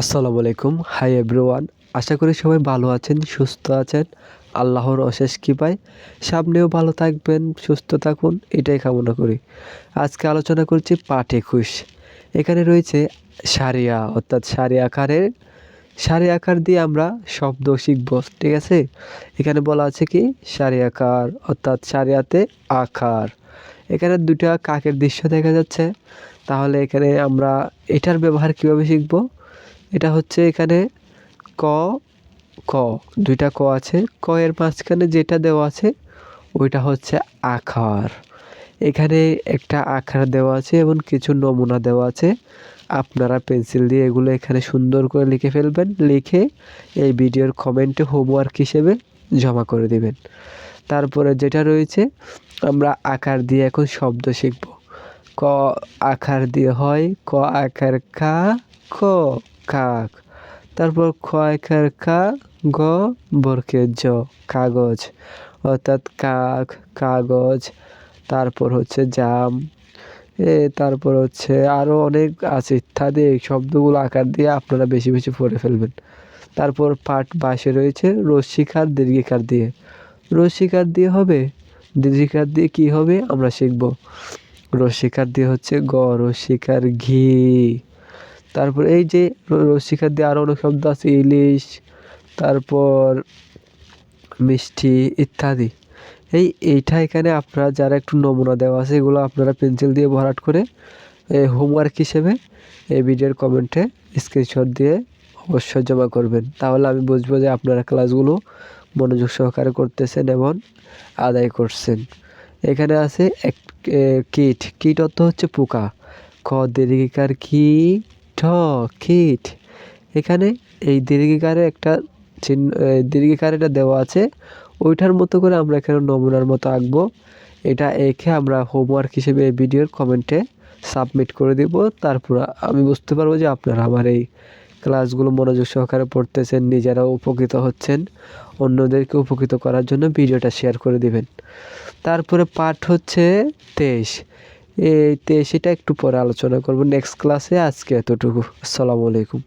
আসসালামু আলাইকুম। Hi everyone আশা করি সবাই ভালো আছেন, সুস্থ আছেন। আল্লাহর অশেষ কৃপায়। সামনেও ভালো থাকবেন, সুস্থ থাকুন, এটাই কামনা করি। আজকে আলোচনা করছি পাঠ খুশ এখানে রয়েছে সারিয়া, অর্থাৎ সারি আকারের, সারি আকার দিয়ে আমরা শব্দ শিখব, ঠিক আছে? এখানে বলা আছে কি? সারি আকার, অর্থাৎ সারিয়াতে আকার। এখানে দুটা কাকের দৃশ্য দেখা যাচ্ছে। তাহলে এখানে আমরা এটার ব্যবহার কীভাবে শিখব? এটা হচ্ছে এখানে ক ক। দুইটা ক আছে। ক এর মাঝখানে যেটা দেওয়া আছে, ওইটা হচ্ছে আকার এখানে একটা আকার দেওয়া আছে এবং কিছু নমুনা দেওয়া আছে। আপনারা পেন্সিল দিয়ে এগুলো এখানে সুন্দর করে লিখে ফেলবেন। লিখে এই ভিডিওর কমেন্টে হোমওয়ার্ক হিসেবে জমা করে দিবেন। তারপরে যেটা রয়েছে, আমরা আকার দিয়ে এখন শব্দ শিখব। ক আকার দিয়ে হয়, ক আকার কা খ। কাক। তারপর খ আকার কা গ, বরকে জ, কাগজ। অর্থাৎ কাক, কাগজ, তারপর হচ্ছে জাম। এ, তারপর হচ্ছে আরও অনেক আছে ইত্যাদি, এই শব্দগুলো আকার দিয়ে আপনারা বেশি বেশি পড়ে ফেলবেন। তারপর পাট বাসে রয়েছে রশ্মিকার দীর্ঘিকার দিয়ে। রশ্মিকার দিয়ে হবে? দীর্ঘিকার দিয়ে কি হবে? আমরা শিখব। রশ্মিকার দিয়ে হচ্ছে গ রশ্মিকার ঘি। তারপর এই যে রশ্মিকার দিয়ে আরও অনেক শব্দ আছে, ইলিশ, তারপর মিষ্টি ইত্যাদি। এই, এইটা এখানে আপনারা যারা একটু নমুনা দেওয়া আছে, এগুলো আপনারা পেন্সিল দিয়ে ভরাট করে হোমওয়ার্ক হিসেবে এই ভিডিওর কমেন্টে স্ক্রিনশট দিয়ে অবশ্যই জমা করবেন। তাহলে আমি বুঝব যে আপনারা ক্লাসগুলো মনোযোগ সহকারে করতেছেন এবং আদায় করছেন। এখানে আছে এক কিট কিট অর্থ হচ্ছে পোকা। ক দীর্ঘিকার কি ঠ কিট এখানে এই দীর্ঘিকারে একটা চিহ্ন দীর্ঘিকার এটা দেওয়া আছে। ওইটার মতো করে আমরা এখানে নমুনার মতো আঁকবো। এটা এঁকে আমরা হোমওয়ার্ক হিসেবে এই ভিডিওর কমেন্টে সাবমিট করে দিব। তারপর আমি বুঝতে পারব যে আপনারা আমার এই ক্লাসগুলো মনোযোগ সহকারে পড়তেছেন, নিজেরাও উপকৃত হচ্ছেন, অন্যদেরকে উপকৃত করার জন্য ভিডিওটা শেয়ার করে দিবেন। তারপরে পাঠ হচ্ছে তেইশ। এই সেটা একটু পরে আলোচনা করব। নেক্সট ক্লাসে আজকে এতটুকু। আসসালামু আলাইকুম।